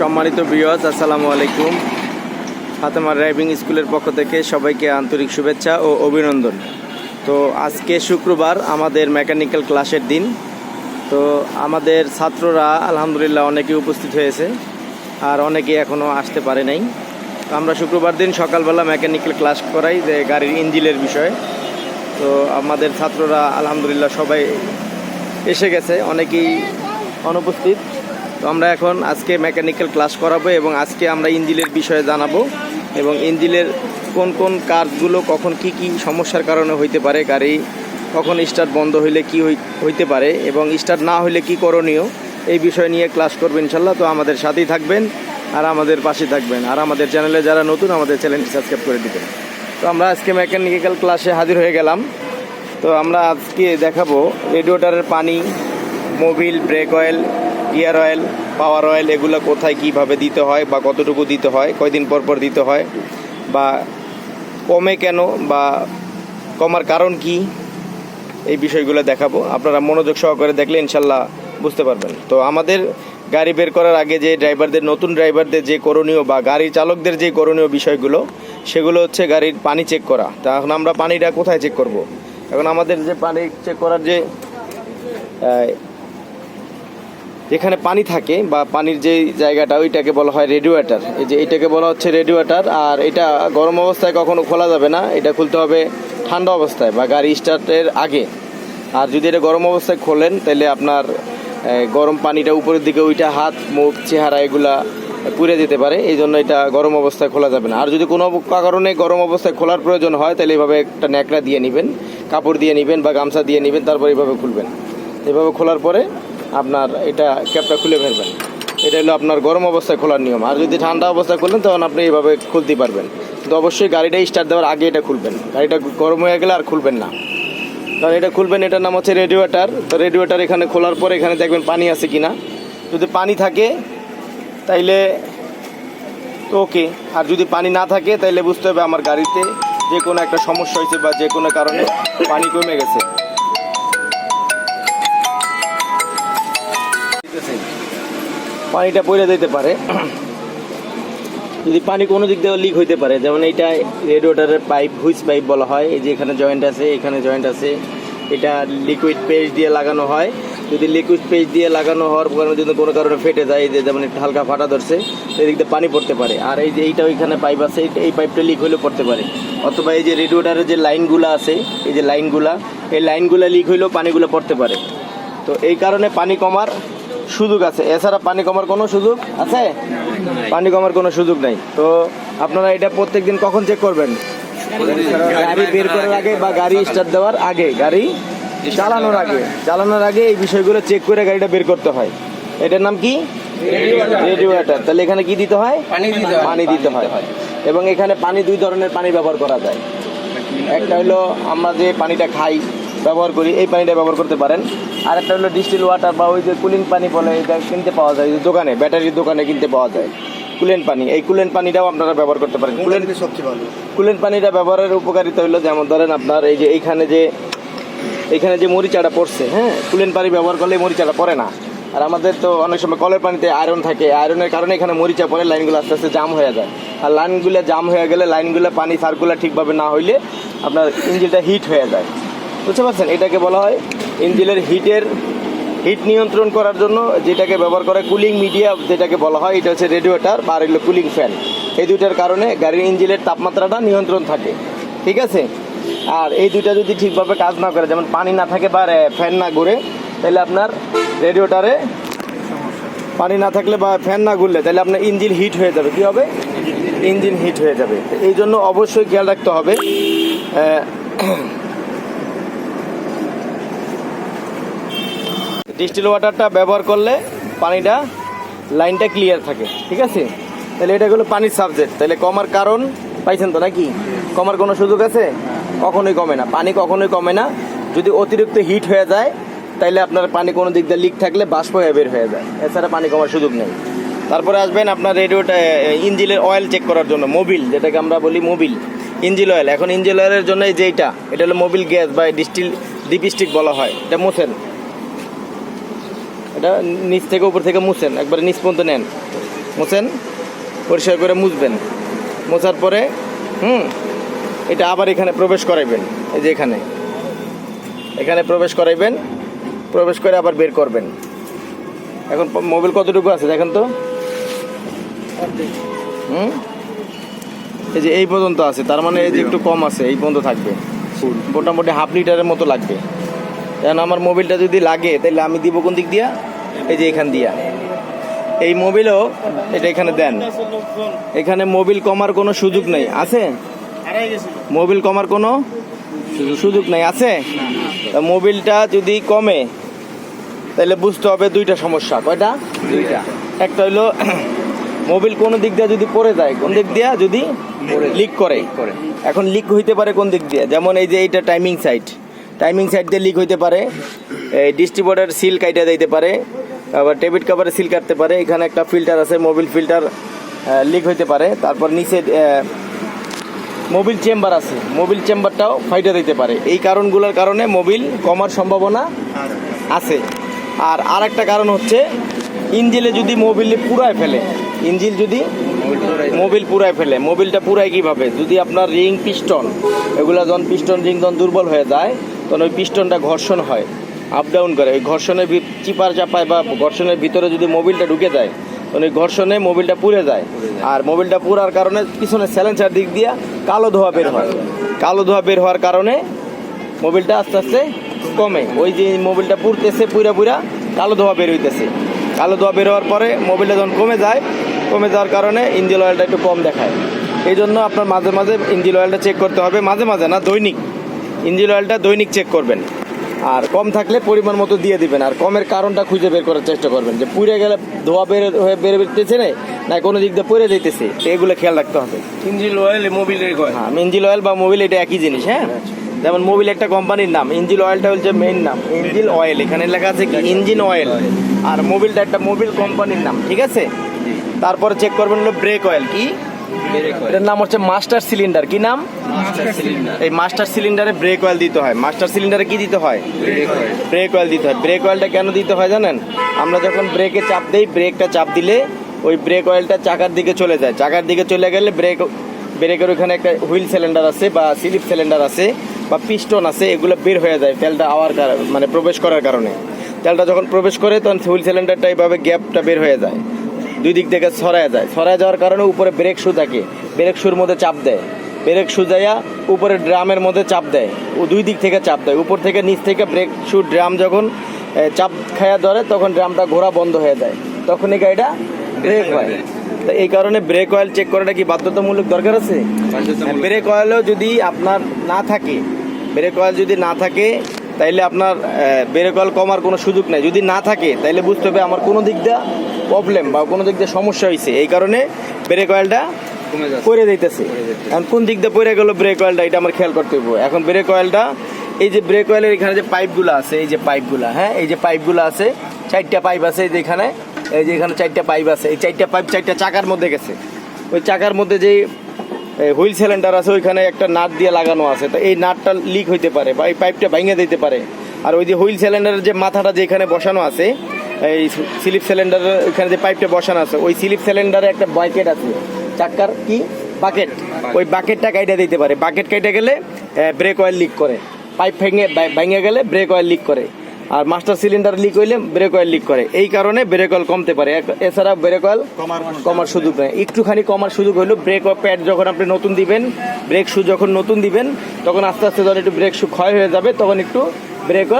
সম্মানিত বিয়স আসসালামু আলাইকুম। ফাতেমা ড্রাইভিং স্কুলের পক্ষ থেকে সবাইকে আন্তরিক শুভেচ্ছা ও অভিনন্দন। তো আজকে শুক্রবার আমাদের মেকানিক্যাল ক্লাসের দিন। তো আমাদের ছাত্ররা আলহামদুলিল্লাহ অনেকে উপস্থিত হয়েছে আর অনেকে এখনও আসতে পারে নাই। তো আমরা শুক্রবার দিন সকালবেলা মেকানিক্যাল ক্লাস করাই যে গাড়ির ইঞ্জিনের বিষয়ে। তো আমাদের ছাত্ররা আলহামদুলিল্লাহ সবাই এসে গেছে, অনেকেই অনুপস্থিত। তো আমরা এখন আজকে মেকানিক্যাল ক্লাস করাবো এবং আজকে আমরা ইঞ্জিনের বিষয়ে জানাব এবং ইঞ্জিনের কোন কোন কাজগুলো কখন কি কি সমস্যার কারণে হইতে পারে, গাড়ি কখন স্টার্ট বন্ধ হইলে কি হই- হইতে পারে এবং স্টার্ট না হইলে কি করণীয়, এই বিষয় নিয়ে ক্লাস করবেন ইনশাল্লাহ তো আমাদের সাথেই থাকবেন আর আমাদের পাশে থাকবেন। আর আমাদের চ্যানেলে যারা নতুন, আমাদের চ্যানেলটি সাবস্ক্রাইব করে দিবেন। তো আমরা আজকে মেকানিক্যাল ক্লাসে হাজির হয়ে গেলাম। তো আমরা আজকে দেখাবো রেডিওটারের পানি mobil, brake oil gear oil, power oil, এগুলো কোথায় কীভাবে দিতে হয় বা কতটুকু দিতে হয়, কয়দিন পর পর দিতে হয়, বা কমে কেন, বা কমার কারণ কি, এই বিষয়গুলো দেখাবো। আপনারা মনোযোগ সহকারে দেখলে ইনশাল্লাহ বুঝতে পারবেন। তো আমাদের গাড়ি বের করার আগে যে ড্রাইভারদের, নতুন ড্রাইভারদের যে করণীয় বা গাড়ি চালকদের যে করণীয় বিষয়গুলো, সেগুলো হচ্ছে গাড়ির পানি চেক করা। তা এখন আমরা পানিটা কোথায় চেক করব। এখন আমাদের যে পানি চেক করার যে যেখানে পানি থাকে বা পানির যে জায়গাটা ওইটাকে বলা হয় রেডিওয়েটার এই যে এইটাকে বলা হচ্ছে রেডিওয়েটার আর এটা গরম অবস্থায় কখনো খোলা যাবে না। এটা খুলতে হবে ঠান্ডা অবস্থায় বা গাড়ি স্টার্টের আগে। আর যদি এটা গরম অবস্থায় খোলেন, তাহলে আপনার গরম পানিটা উপরের দিকে ওইটা হাত, মুখ, চেহারা এগুলা পুড়ে যেতে পারে। এই জন্য এটা গরম অবস্থায় খোলা যাবে না। আর যদি কোনো কারণে গরম অবস্থায় খোলার প্রয়োজন হয়, তাহলে এইভাবে একটা ন্যাকড়া দিয়ে নেবেন, কাপড় দিয়ে নেবেন বা গামছা দিয়ে নেবেন, তারপর এইভাবে খুলবেন। এভাবে খোলার পরে আপনার এটা ক্যাপটা খুলে ফেলবেন। এটা হলো আপনার গরম অবস্থায় খোলার নিয়ম। আর যদি ঠান্ডা অবস্থায় খুললেন তখন আপনি এইভাবে খুলতে পারবেন। কিন্তু অবশ্যই গাড়িটা স্টার্ট দেওয়ার আগে এটা খুলবেন। গাড়িটা গরম হয়ে গেলে আর খুলবেন না। কারণ এটা খুলবেন, এটার নাম হচ্ছে রেডিওয়েটার তো রেডিওয়েটার এখানে খোলার পরে এখানে দেখবেন পানি আছে কি না যদি পানি থাকে, তাইলে তো ওকে। আর যদি পানি না থাকে, তাইলে বুঝতে হবে আমার গাড়িতে যে কোনো একটা সমস্যা হয়েছে বা যে কোনো কারণে পানি কমে গেছে। পানিটা পড়ে যেতে পারে। যদি পানি কোনো দিক দিয়ে লিক হইতে পারে, যেমন এইটা রেডিওটারের পাইপ হুইস পাইপ বলা হয়, এই যে এখানে জয়েন্ট আছে, এখানে জয়েন্ট আছে, এটা লিকুইড পেস্ট দিয়ে লাগানো হয়। যদি লিকুইড পেস্ট দিয়ে লাগানো হওয়ার কারণে যদি কোনো কারণে ফেটে যায় যে যেমন একটু হালকা ফাটা ধরছে, এদিক দিয়ে পানি পড়তে পারে। আর এই যে এইটা ওইখানে পাইপ আছে, এই- এই পাইপটা লিক হলেও পড়তে পারে। অথবা এই যে রেডিওটারের যে লাইনগুলো আছে, এই যে লাইনগুলা এই লাইনগুলো লিক হইলেও পানিগুলো পড়তে পারে। তো এই কারণে পানি কমার সুযোগ আছে। এছাড়া পানি কমার কোনো সুযোগ আছে? পানি কমার কোনো সুযোগ নাই। তো আপনারা এটা প্রত্যেকদিন কখন চেক করবেন? গাড়ি বের করার আগে বা গাড়ি স্টার্ট দেওয়ার আগে? গাড়ি চালানোর আগে। চালানোর আগে এই বিষয়গুলো চেক করে গাড়িটা বের করতে হয়। এটার নাম কি? রেডিওয়েটার। তাহলে এখানে কি দিতে হয়। পানি দিতে হয়। এবং এখানে পানি দুই ধরনের পানি ব্যবহার করা যায়। একটা হলো আমরা যে পানিটা খাই ব্যবহার করি এই পানিটা ব্যবহার করতে পারেন। আর একটা হলো ডিস্টিল ওয়াটার বা ওই যে কুলিং পানি বলে এটা কিনতে পাওয়া যায় যে দোকানে ব্যাটারির দোকানে কিনতে পাওয়া যায়। কুলেন পানি এই কুলেন পানিটাও আপনারা ব্যবহার করতে পারেন। কুলেন সবচেয়ে ভালো? কুলেন পানিটা ব্যবহারের উপকারিতা হলো যেমন ধরেন আপনার এই যে এইখানে যে এখানে যে মরিচাটা পড়ছে হ্যাঁ? কুলেন পানি ব্যবহার করলে মরিচাটা পড়ে না। আর আমাদের তো অনেক সময় কলের পানিতে আয়রন থাকে আয়রনের কারণে এখানে মরিচা পড়ে লাইনগুলো আস্তে আস্তে জাম হয়ে যায়। আর লাইনগুলো জাম হয়ে গেলে লাইনগুলো পানি সার্কুলার ঠিকভাবে না হইলে আপনার ইঞ্জিনটা হিট হয়ে যায়। বুঝতে পারছেন? এটাকে বলা হয় ইঞ্জিনের হিটের হিট নিয়ন্ত্রণ করার জন্য যেটাকে ব্যবহার করে কুলিং মিডিয়া যেটাকে বলা হয়, এটা হচ্ছে রেডিওটার বা আর কুলিং ফ্যান। এই দুইটার কারণে গাড়ির ইঞ্জিনের তাপমাত্রাটা নিয়ন্ত্রণ থাকে। ঠিক আছে? আর এই দুইটা যদি ঠিকভাবে কাজ না করে, যেমন পানি না থাকে বা ফ্যান না ঘুরে, তাহলে আপনার রেডিওটারে পানি না থাকলে বা, ফ্যান না ঘুরলে, তাহলে আপনার ইঞ্জিন হিট হয়ে যাবে। কি হবে? ইঞ্জিন হিট হয়ে যাবে। এই জন্য অবশ্যই খেয়াল রাখতে হবে ডিস্টিল ওয়াটারটা ব্যবহার করলে পানিটা লাইনটা ক্লিয়ার থাকে, ঠিক আছে? তাহলে এটা হলো পানির সাবজেক্ট। তাহলে কমার কারণ পাইছেন তো নাকি? কমার কোনো সুযোগ আছে? কখনোই কমে না। পানি কখনোই কমে না। যদি অতিরিক্ত হিট হয়ে যায় তাইলে আপনার পানি কোনো দিক দিয়ে লিক থাকলে বাষ্প হয়ে বের হয়ে যায়। এছাড়া পানি কমার সুযোগ নেই। তারপরে আসবেন আপনার রেডিওটা ইঞ্জিনের অয়েল চেক করার জন্য মোবিল যেটাকে আমরা বলি মোবিল ইঞ্জিন অয়েল এখন ইঞ্জিন অয়েলের জন্য যেইটা, এটা হলো মোবিল গ্যাস বা ডিস্টিল ডিপিস্টিক বলা হয়। এটা মোছেন। এটা নিচ থেকে উপর থেকে মুছেন একবারে নিচ পর্যন্ত নেন। মুছেন পরিষ্কার করে মুছবেন। মোছার পরে হুম এটা আবার এখানে প্রবেশ করাইবেন এই যে এখানে। এখানে প্রবেশ করাইবেন প্রবেশ করে আবার বের করবেন। এখন মোবিল কতটুকু আছে দেখেন তো? হুম? এই যে এই পর্যন্ত আছে তার মানে এই যে একটু কম আছে এই পর্যন্ত থাকবে। মোটামুটি হাফ লিটারের মতো লাগবে। এখন আমার মোবিলটা যদি লাগে তাহলে আমি দিব কোন দিক দিয়া? এই যে এখান দিয়া। এই মোবিলও এটা এখানে দেন। এখানে মোবিল কমার কোনো সুযোগ নেই। আছে? মোবিল কমার কোনো সুযোগ নেই। আছে? মোবিলটা যদি কমে, তাহলে বুঝতে হবে দুইটা সমস্যা। কয়টা? দুইটা। একটা হইল, মোবিল কোন দিক দিয়ে যদি পড়ে যায়, কোন দিক দিয়ে যদি লিক করে। এখন লিক হইতে পারে কোন দিক দিয়ে? যেমন এই যে এইটা টাইমিং সাইট টাইমিং সাইট দিয়ে লিক হইতে পারে। এই ডিস্ট্রিবিউটার সিল কাইটা দিতে পারে, আবার ডেবিট কাভারে সিল কাটতে পারে, এখানে একটা ফিল্টার আছে মোবিল ফিল্টার লিক হইতে পারে, তারপর নিচে মোবিল চেম্বার আছে মোবিল চেম্বারটাও ফাইটে দিতে পারে। এই কারণগুলোর কারণে মোবিল কমার সম্ভাবনা আছে। আর আরেকটা কারণ হচ্ছে, ইঞ্জিলে যদি মোবিল পুরায় ফেলে, ইঞ্জিল যদি মোবিল পুরায় ফেলে মোবিলটা পুরায় কীভাবে? যদি আপনার রিং পিস্টন এগুলো যখন পিস্টন রিং যখন দুর্বল হয়ে যায়, তখন ওই পিস্টনটা ঘর্ষণ হয়। আপ ডাউন করে। ওই ঘর্ষণের চিপার চাপায় বা ঘর্ষণের ভিতরে যদি মোবিলটা ঢুকে যায় ওই ঘর্ষণে মোবিলটা পুড়ে যায়। আর মোবিলটা পুরার কারণে পিছনে স্যালেন্সার দিক দিয়ে কালো ধোয়া বের হয়। কালো ধোয়া বের হওয়ার কারণে মোবিলটা আস্তে আস্তে কমে। ওই যে মোবিলটা পুড়তেছে পুরা পুরা কালো ধোয়া বের হইতেছে। কালো ধোয়া বের হওয়ার পরে মোবিলটা যখন কমে যায়, কমে যাওয়ার কারণে ইঞ্জিন অয়েলটা একটু কম দেখায়। এই জন্য আপনার মাঝে মাঝে ইঞ্জিন অয়েলটা চেক করতে হবে। মাঝে মাঝে না, দৈনিক। ইঞ্জিন অয়েলটা দৈনিক চেক করবেন। আর কম থাকলে পরিমাণ মতো দিয়ে দিবেন। আর কমের কারণটা খুঁজে বের করার চেষ্টা করবেন যে পুড়ে গেলে ধোয়া বের হয়ে বের বেরতেছে না না কোনো দিক দিয়ে পড়ে যেতেছে এগুলো খেয়াল রাখতে হবে। ইঞ্জিন অয়েল মোবিল হ্যাঁ ইঞ্জিন অয়েল বা মোবিল এটা একই জিনিস হ্যাঁ? যেমন মোবিল একটা কোম্পানির নাম ইঞ্জিন অয়েলটা হচ্ছে মেইন নাম ইঞ্জিন অয়েল এখানে লেখা আছে কি ইঞ্জিন অয়েল আর মোবিলটা একটা মোবিল কোম্পানির নাম ঠিক আছে? তারপরে চেক করবেন হলো ব্রেক অয়েল কি? এটার নাম হচ্ছে মাস্টার সিলিন্ডার। কি নাম? এই মাস্টার সিলিন্ডারে ব্রেক অয়েল দিতে হয়। মাস্টার সিলিন্ডারে কি দিতে হয়? ব্রেক অয়েল দিতে হয়। ব্রেক অয়েলটা কেন দিতে হয় জানেন? আমরা যখন ব্রেকে চাপ দেই ব্রেকটা চাপ দিলে ওই ব্রেক অয়েলটা চাকার দিকে চলে যায়। চাকার দিকে চলে গেলে ব্রেক ব্রেকের ওখানে একটা হুইল সিলিন্ডার আছে বা স্লিপ সিলিন্ডার আছে বা পিস্টন আছে এগুলো বের হয়ে যায় তেলটা আওয়ার কারণে মানে প্রবেশ করার কারণে। তেলটা যখন প্রবেশ করে তখন হুইল সিলিন্ডারটা এইভাবে গ্যাপটা বের হয়ে যায়। দুই দিক থেকে ছড়ায় যায়। ছড়ায় যাওয়ার কারণে উপরে ব্রেক শু থাকে। ব্রেক শুর মধ্যে চাপ দেয়। ব্রেক শু যাইয়া উপরে ড্রামের মধ্যে চাপ দেয়। ও দুই দিক থেকে চাপ দেয়। উপর থেকে নিচ থেকে ব্রেক শু ড্রাম যখন চাপ খায়া ধরে তখন ড্রামটা ঘোরা বন্ধ হয়ে যায়। তখন এই গাড়িটা ব্রেক হয়। তো এই কারণে ব্রেক অয়েল চেক করাটা কি বাধ্যতামূলক দরকার আছে? ব্রেক অয়েলও যদি আপনার না থাকে ব্রেক অয়েল যদি না থাকে তাইলে আপনার ব্রেক অয়েল কমার কোনো সুযোগ নেই। যদি না থাকে তাইলে বুঝতে হবে আমার কোনো দিক দিয়ে প্রবলেম বা কোনো দিক দিয়ে সমস্যা হয়েছে এই কারণে ব্রেক অয়েলটা পরে দিতেছে এখন কোন দিক দিয়ে পড়ে গেল ব্রেক অয়েলটা এটা আমার খেয়াল করতে হবে এখন ব্রেক অয়েলটা এই যে ব্রেক অয়েলের এখানে যে পাইপগুলো আছে এই যে পাইপগুলো হ্যাঁ এই যে পাইপগুলো আছে চারটা পাইপ আছে এই যে এখানে এই যে এখানে চারটা পাইপ আছে এই চারটা পাইপ চারটা চাকার মধ্যে গেছে। ওই চাকার মধ্যে যে হুইল সিলিন্ডার আছে ওইখানে একটা নাট দিয়ে লাগানো আছে। তো এই নাটটা লিক হইতে পারে বা এই পাইপটা ভেঙে দিতে পারে। আর ওই যে হুইল সিলিন্ডারের যে মাথাটা যে এখানে বসানো আছে এই স্লিপ সিলিন্ডারের ওইখানে যে পাইপটা বসানো আছে ওই স্লিপ সিলিন্ডারে একটা বাকেট আছে। চাক্কার কি? বাকেট ওই বাকেটটা কাইটা দিতে পারে। বাকেট কাইটা গেলে ব্রেক অয়েল লিক করে। পাইপ ভেঙে ভেঙে গেলে ব্রেক অয়েল লিক করে। আর মাস্টার সিলিন্ডার লিক হইলে ব্রেক অয়েল লিক করে। এই কারণে ব্রেক অয়েল কমতে পারে। এছাড়া ব্রেক অয়েল কমার সুযোগ নেই। একটুখানি কমার সুযোগ হইল ব্রেক প্যাড যখন আপনি নতুন দিবেন ব্রেক শু যখন নতুন দিবেন তখন আস্তে আস্তে যখন একটু ব্রেক শু ক্ষয় হয়ে যাবে তখন একটু ব্রেক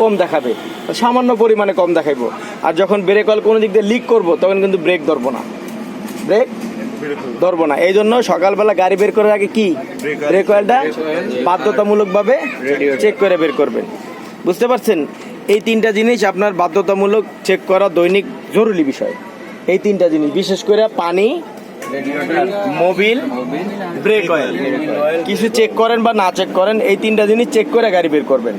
কম দেখাবে। সামান্য পরিমাণে কম দেখাইবো। আর যখন ব্রেক অয়েল কোনো দিক দিয়ে লিক করব, তখন কিন্তু ব্রেক ধরবো না। ব্রেক ধরবো না। এই জন্য সকালবেলা গাড়ি বের করার আগে কি? ব্রেক অয়েলটা বাধ্যতামূলকভাবে চেক করে বের করবেন। বুঝতে পারছেন? এই তিনটা জিনিস আপনার বাধ্যতামূলক চেক করা দৈনিক জরুরি বিষয়। এই তিনটা জিনিস, বিশেষ করে পানি, মোবিল ব্রেক অয়েল কিছু চেক করেন বা না চেক করেন, এই তিনটা জিনিস চেক করে গাড়ি বের করবেন।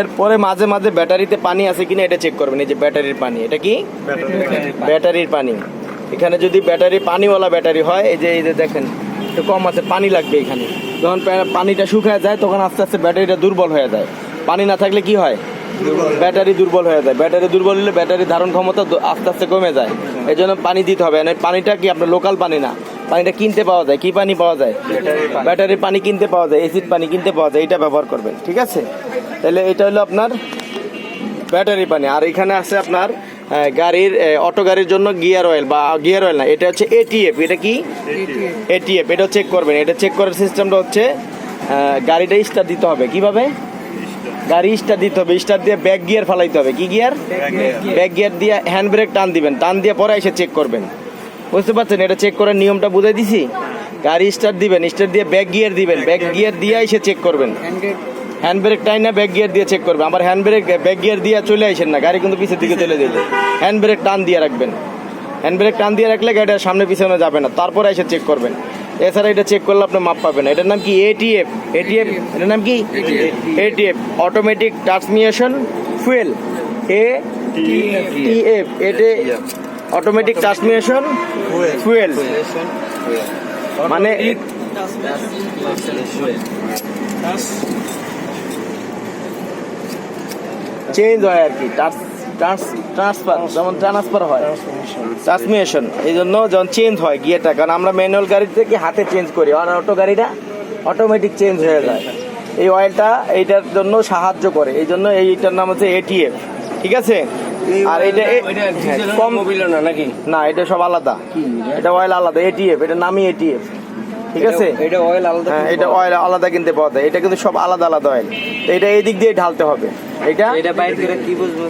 এরপরে মাঝে মাঝে ব্যাটারিতে পানি আছে কিনা এটা চেক করবেন। এই যে ব্যাটারির পানি, এটা কি? ব্যাটারির পানি। এখানে যদি ব্যাটারি পানিওয়ালা ব্যাটারি হয়, এই যে এই যে দেখেন, একটু কম আছে, পানি লাগবে এখানে। যখন পানিটা শুকায় যায়, তখন আস্তে আস্তে ব্যাটারিটা দুর্বল হয়ে যায়। পানি না থাকলে কি হয়? ব্যাটারি দুর্বল হয়ে যায়। ব্যাটারি দুর্বল হলে ব্যাটারি ধারণ ক্ষমতা আস্তে আস্তে কমে যায়। এই জন্য পানি দিতে হবে। আর পানিটা কি আপনার লোকাল পানি না? পানিটা কিনতে পাওয়া যায়। কি পানি পাওয়া যায়? ব্যাটারি পানি। কিনতে পাওয়া যায়। এসিড পানি কিনতে পাওয়া যায়। এটা ব্যবহার করবেন। ঠিক আছে? তাহলে এটা হলো আপনার ব্যাটারি পানি। আর এখানে আছে আপনার গাড়ির অটো গাড়ির জন্য গিয়ার অয়েল বা গিয়ার অয়েল না, এটা হচ্ছে এটিএফ এটা কি? এটিএফ এটা চেক করবেন। এটা চেক করার সিস্টেমটা হচ্ছে গাড়িটা স্টার্ট দিতে হবে। কীভাবে? গাড়ি স্টার্ট দিতে হবে। স্টার্ট দিয়ে ব্যাক গিয়ার ফালাইতে হবে। কি গিয়ার ব্যাক গিয়ার দিয়ে হ্যান্ড ব্রেক টান দিবেন। টান দিয়ে পরে এসে চেক করবেন। বুঝতে পারছেন? এটা চেক করার নিয়মটা বুঝাই দিছি? গাড়ি স্টার্ট দিবেন। স্টার্ট দিয়ে ব্যাক গিয়ার দিবেন। ব্যাক গিয়ার দিয়ে এসে চেক করবেন। হ্যান্ড ব্রেক টাই না ব্যাক গিয়ার দিয়ে চেক করবে। আমার হ্যান্ড ব্রেক ব্যাক গিয়ার দিয়ে চলে আসেন না গাড়ি কিন্তু পিছের দিকে চলে যাবে হ্যান্ড ব্রেক টান দিয়ে রাখবেন। হ্যান্ড ব্রেক টান দিয়ে রাখলে গাড়িটা সামনে পিছনে যাবে না তারপরে এসে চেক করবেন। এছাড়া এটা চেক করলে আপনি মাপ পাবেন এটার নাম কি? এটিএফ এটিএফ এটার নাম কি? ATF automatic transmission fuel A TF এটে অটোমেটিক ট্রান্সমিশন ফুয়েল মানে চেঞ্জ হয় আর কি। ট্রান্সফার যেমন ট্রান্সফার হয়। ট্রান্সমিশন এই জন্য যখন চেঞ্জ হয় গিয়েটা কারণ আমরা ম্যানুয়াল গাড়ি থেকে হাতে চেঞ্জ করি আর অটো গাড়িটা অটোমেটিক চেঞ্জ হয়ে যায়। এই অয়েলটা এইটার জন্য সাহায্য করে এই জন্য এইটার নাম হচ্ছে এটিএফ ঠিক আছে? আর এটা হ্যাঁ, কম না নাকি? না এটা সব আলাদা। এটা অয়েল আলাদা এটিএফ এটা নামই এটিএফ ঠিক আছে? এটা অয়েল আলাদা হ্যাঁ এটা অয়েল আলাদা কিনতে পাওয়া যায়। এটা কিন্তু সব আলাদা আলাদা অয়েল তো এটা এই দিক দিয়ে ঢালতে হবে। এটা এটা বাইর করে কি বুঝব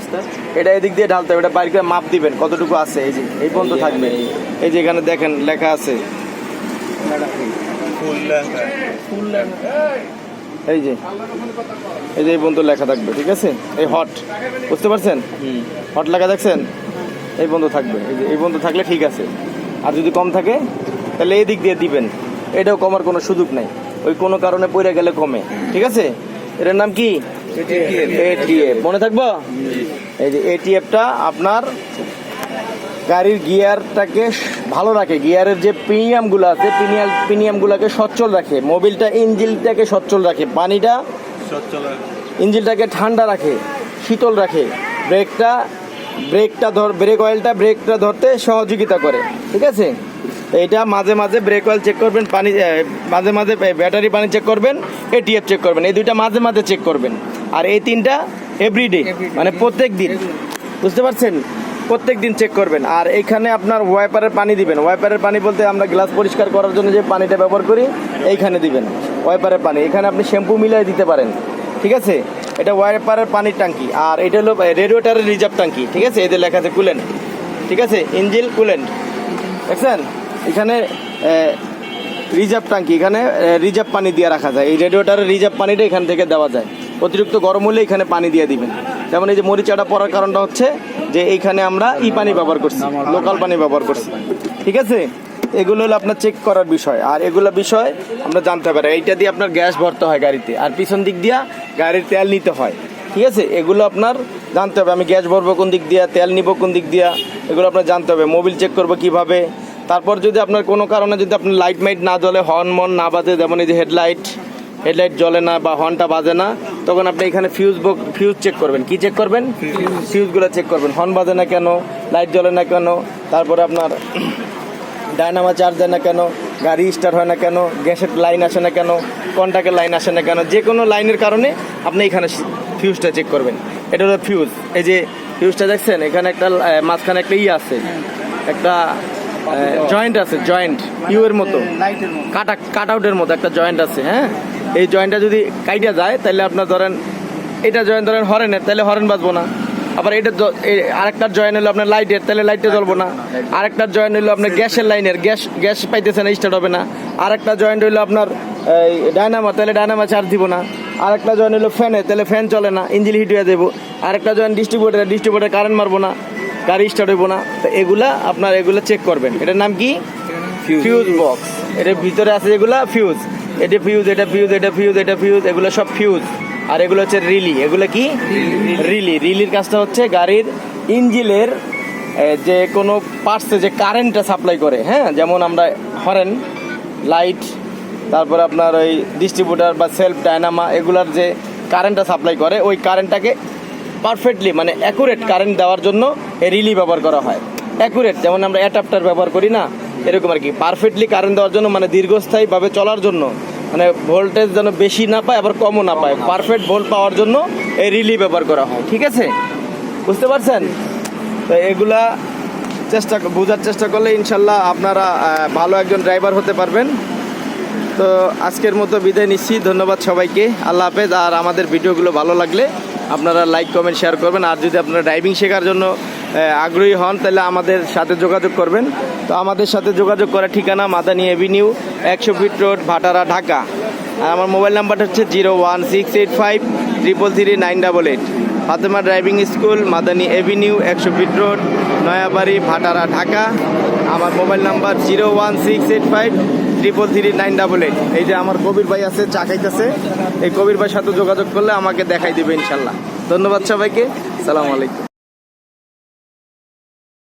এটা এদিক দিয়ে ঢালতে হবে। এটা বাইরে করে মাপ দিবেন কতটুকু আছে। এই যে এই পর্যন্ত থাকবে। এই যে এখানে দেখেন লেখা আছে। এই যে এই যে এই পর্যন্ত লেখা থাকবে ঠিক আছে? এই হট বুঝতে পারছেন? হট লেখা দেখছেন? এই পর্যন্ত থাকবে। এই যে এই পর্যন্ত থাকলে ঠিক আছে। আর যদি কম থাকে তাহলে এই দিক দিয়ে দিবেন। এটাও কমার কোনো সুযোগ নাই। ওই কোনো কারণে পড়ে গেলে কমে। ঠিক আছে? এটার নাম কি? এটিএফ মনে থাকব? এই যে এটিএফটা আপনার গাড়ির গিয়ারটাকে ভালো রাখে। গিয়ারের যে প্রিমিয়ামগুলো আছে প্রিমিয়াম প্রিমিয়ামগুলোকে সচ্ছল রাখে। মোবিলটা ইঞ্জিনটাকে সচ্ছল রাখে। পানিটা ইঞ্জিনটাকে ঠান্ডা রাখে শীতল রাখে। ব্রেকটা ব্রেকটা ধর ব্রেক অয়েলটা ব্রেকটা ধরতে সহযোগিতা করে। ঠিক আছে? এটা মাঝে মাঝে ব্রেক অয়েল চেক করবেন পানি মাঝে মাঝে ব্যাটারি পানি চেক করবেন এটিএফ চেক করবেন এই দুইটা মাঝে মাঝে চেক করবেন। আর এই তিনটা এভরিডে মানে প্রত্যেক দিন বুঝতে পারছেন? প্রত্যেক দিন চেক করবেন। আর এখানে আপনার ওয়াইপারের পানি দিবেন। ওয়াইপারের পানি বলতে আমরা গ্লাস পরিষ্কার করার জন্য যে পানিটা ব্যবহার করি এইখানে দিবেন। ওয়াইপারের পানি। এখানে আপনি শ্যাম্পু মিলিয়ে দিতে পারেন। ঠিক আছে? এটা ওয়াইপারের পানির ট্যাঙ্কি। আর এটা হলো রেডিওটারের রিজার্ভ ট্যাঙ্কি। ঠিক আছে? এদের লেখা আছে কুলেন্ট ঠিক আছে? ইঞ্জিল কুলেন্ট দেখছেন? এখানে রিজার্ভ ট্যাঙ্কি, এখানে রিজার্ভ পানি দিয়ে রাখা যায়। এই রেডিওটারের রিজার্ভ পানিটা এখান থেকে দেওয়া যায়। অতিরিক্ত গরম হলে এখানে পানি দিয়ে দিবেন। যেমন এই যে মরিচাটা পড়ার কারণটা হচ্ছে যে এইখানে আমরা ই পানি ব্যবহার করছি, লোকাল পানি ব্যবহার করছি। ঠিক আছে? এগুলো হলো আপনার চেক করার বিষয়। আর এগুলো বিষয় আমরা জানতে পারি এইটা দিয়ে আপনার গ্যাস ভরতে হয় গাড়িতে। আর পিছন দিক দিয়া গাড়ির তেল নিতে হয়। ঠিক আছে? এগুলো আপনার জানতে হবে। আমি গ্যাস ভরবো কোন দিক দিয়া, তেল নিব কোন দিক দিয়া, এগুলো আপনার জানতে হবে। মোবিল চেক করব কীভাবে তারপর যদি আপনার কোনো কারণে যদি আপনার লাইট মাইট না জ্বলে হর্ন মন না বাজে, যেমন এই যে হেডলাইট হেডলাইট জ্বলে না বা হর্নটা বাজে না, তখন আপনি এখানে ফিউজ ফিউজ চেক করবেন। কি চেক করবেন? ফিউজগুলো চেক করবেন। হর্ন বাজে না কেন? লাইট জ্বলে না কেন? তারপরে আপনার ডায়নামা চার্জ দেয় না কেন? গাড়ি স্টার্ট হয় না কেন? গ্যাসের লাইন আসে না কেন? কন্ট্যাক্টের লাইন আসে না কেন? যে কোনো লাইনের কারণে আপনি এখানে ফিউজটা চেক করবেন। এটা হলো ফিউজ এই যে ফিউজটা দেখছেন? এখানে একটা মাঝখানে একটা ই আছে। একটা জয়েন্ট আছে জয়েন্ট ইউ এর মতো। কাটা কাট আউটের মতো একটা জয়েন্ট আছে হ্যাঁ? এই জয়েন্টটা যদি কাইটা যায় তাহলে আপনার ধরেন, এটা জয়েন্ট ধরেন হরেনের তাহলে হরেন বাজবো না। আবার এটা আরেকটার জয়েন হলো আপনার লাইটের তাহলে লাইটটা জ্বলবো না। আরেকটার জয়েন হলো আপনার গ্যাসের লাইনের, গ্যাস গ্যাস পাইতেছে না স্টার্ট হবে না। আরেকটা জয়েন্ট হলো আপনার ডায়নামা তাহলে ডায়নামা চার্জ দিব না। আরেকটা জয়েন হলো ফ্যানে তাহলে ফ্যান চলে না ইঞ্জিন হিট হয়ে দেবো আরেকটা জয়েন ডিস্ট্রিবিউটার ডিস্ট্রিবিউটার কারেন্ট মারবো না। গাড়ি স্টার্ট হইব না। তো এগুলা আপনার এগুলা চেক করবেন। এটার নাম কি? ফিউজ বক্স এটার ভিতরে আছে যেগুলা ফিউজ এটা ফিউজ এটা ফিউজ এটা ফিউজ এটা ফিউজ এগুলো সব ফিউজ আর এগুলো হচ্ছে রিলি। এগুলো কি? রিলি। রিলির কাজটা হচ্ছে গাড়ির ইঞ্জিলের যে কোনো পার্টসে যে কারেন্টটা সাপ্লাই করে হ্যাঁ? যেমন আমরা হরেন লাইট তারপরে আপনার ওই ডিস্ট্রিবিউটার বা সেলফ ডায়নামা এগুলার যে কারেন্টটা সাপ্লাই করে ওই কারেন্টটাকে পারফেক্টলি মানে অ্যাকুরেট কারেন্ট দেওয়ার জন্য রিলি ব্যবহার করা হয়। অ্যাকুরেট যেমন আমরা অ্যাডাপ্টার ব্যবহার করি না, এরকম আর কি। পারফেক্টলি কারেন্ট দেওয়ার জন্য মানে দীর্ঘস্থায়ীভাবে চলার জন্য মানে ভোল্টেজ যেন বেশি না পায়, আবার কমও না পায়। পারফেক্ট ভোল্ট পাওয়ার জন্য এই রিলি ব্যবহার করা হয়, ঠিক আছে? বুঝতে পারছেন? তো এগুলা চেষ্টা বোঝার চেষ্টা করলে ইনশাল্লাহ আপনারা ভালো একজন ড্রাইভার হতে পারবেন। তো আজকের মতো বিদায় নিচ্ছি। ধন্যবাদ সবাইকে। আল্লাহ হাফেজ। আর আমাদের ভিডিওগুলো ভালো লাগলে আপনারা লাইক কমেন্ট শেয়ার করবেন। আর যদি আপনারা ড্রাইভিং শেখার জন্য আগ্রহী হন, তাহলে আমাদের সাথে যোগাযোগ করবেন। তো আমাদের সাথে যোগাযোগ করার ঠিকানা মাদানি এভিনিউ, একশো ফিট রোড, ভাটারা, ঢাকা। আর আমার মোবাইল নাম্বারটা হচ্ছে zero one six eight five triple three nine double eight. Fatema driving school, Madani avenue, একশো ফিট রোড, নয়াবাড়ি, ভাটারা, ঢাকা। আমার mobile number zero one six eight five triple three nine double eight. এই যে আমার কবির ভাই আছে, চা খাইতেছে। এই কবির ভাইয়ের সাথে যোগাযোগ করলে আমাকে দেখাই দিবে ইনশাল্লাহ। ধন্যবাদ সবাইকে। সালাম আলাইকুম।